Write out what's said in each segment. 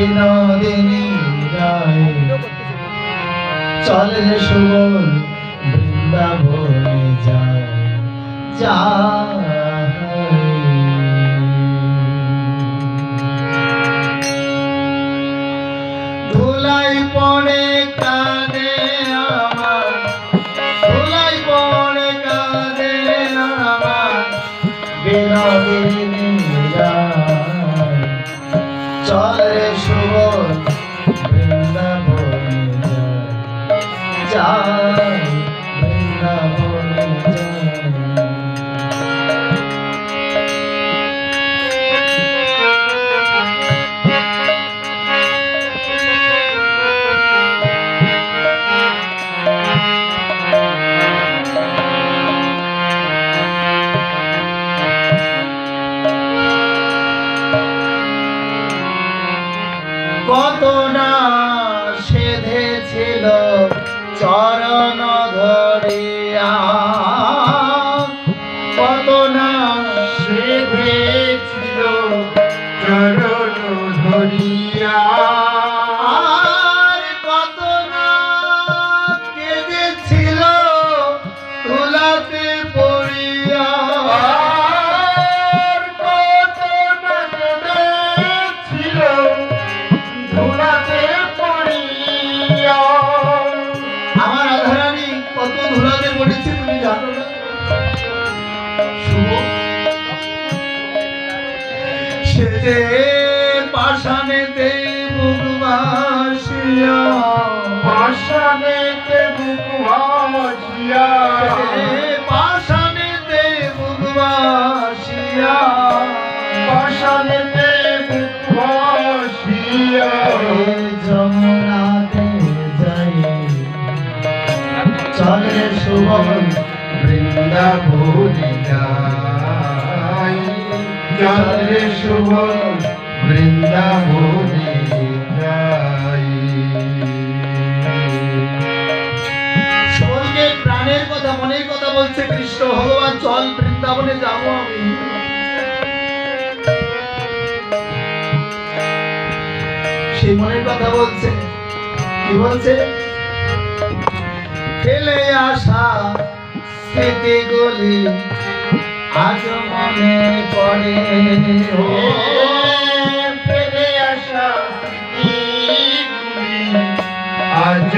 বিনোদিনী যায়। চলে সুবল বৃন্দাবনে যায়। যা চল বৃন্দাবন যায় যে পাষাণেতে বুক ভাসিয়া। পাষাণেতে বুক ভাসিয়া। পাষাণেতে বুক ভাসিয়া। পাষাণেতে বুক ভাসিয়া। যমুনাতে যাই। চলে সুবল বৃন্দাবনে যাই। চলে সুবল বৃন্দাবনে যাই সুবলকে প্রাণের কথা, মনের কথা বলছে কৃষ্ণ। ভগবান, চল বৃন্দাবনে যাব আমি। সেই মনের কথা বলছে। কি বলছে? ফেলে আসা স্মৃতিগুলি আজ মনে পড়ে ফেলে আসা আজ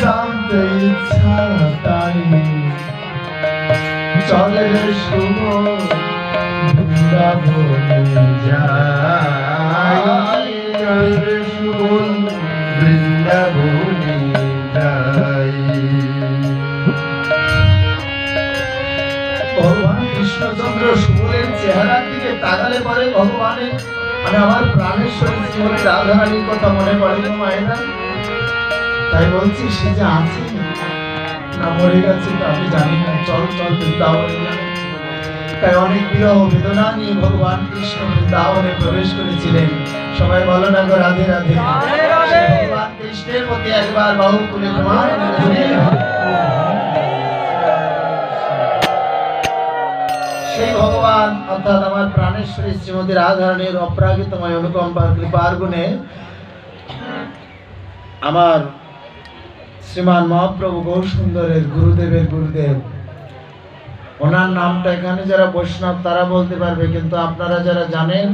জানতে ইচ্ছা তাই। চলে শুভ বৃন্দাবনে যাই। কৃষ্ণচন্দ্র সুবলের চেহারার দিকে তাকালে পরে ভগবানের মানে আমার প্রাণেশ্বরী জীবনে রাধারানীর কথা মনে পড়ে মায়েরা। তাই বলছি সে যে আছে না মরে গেছে আমি জানি না। চল চল বৃন্দাবনে। তাই অনেক বিরহ বেদনা নিয়ে ভগবান কৃষ্ণ বৃন্দাবনে প্রবেশ করেছিলেন। সবাই বলো না গো রাধে রাধে। ভগবান কৃষ্ণের প্রতি একবার বাহু তুলে প্রমাণ সেই ভগবান, অর্থাৎ আমার প্রাণেশ্বরী শ্রীমতী রাধারণীর অপ্রাকৃতময় অনুকম্পার কৃপার গুণে আমার শ্রীমান মহাপ্রভু গৌর সুন্দরের গুরুদেবের গুরুদেব, ওনার নামটা এখানে যারা বৈষ্ণব তারা বলতে পারবে, কিন্তু আপনারা যারা জানেন,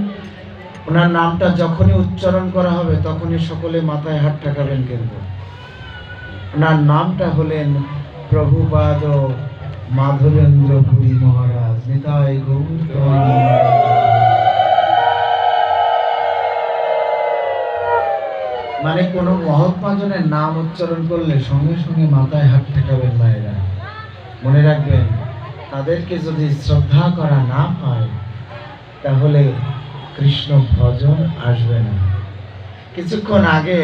ওনার নামটা যখনই উচ্চারণ করা হবে তখনই সকলে মাথায় হাত ঠেকাবেন কিন্তু। ওনার নামটা হলেন প্রভুপাদ মাধবেন্দ্রপুরী মহারাজ। গৌর মানে কোন মহাত্মাজনের নাম উচ্চারণ করলে সঙ্গে সঙ্গে মাথায় হাত ঠেকাবেন মায়েরা। মনে রাখবেন, তাদেরকে যদি শ্রদ্ধা করা না হয় তাহলে কৃষ্ণ ভজন আসবে না। কিছুক্ষণ আগে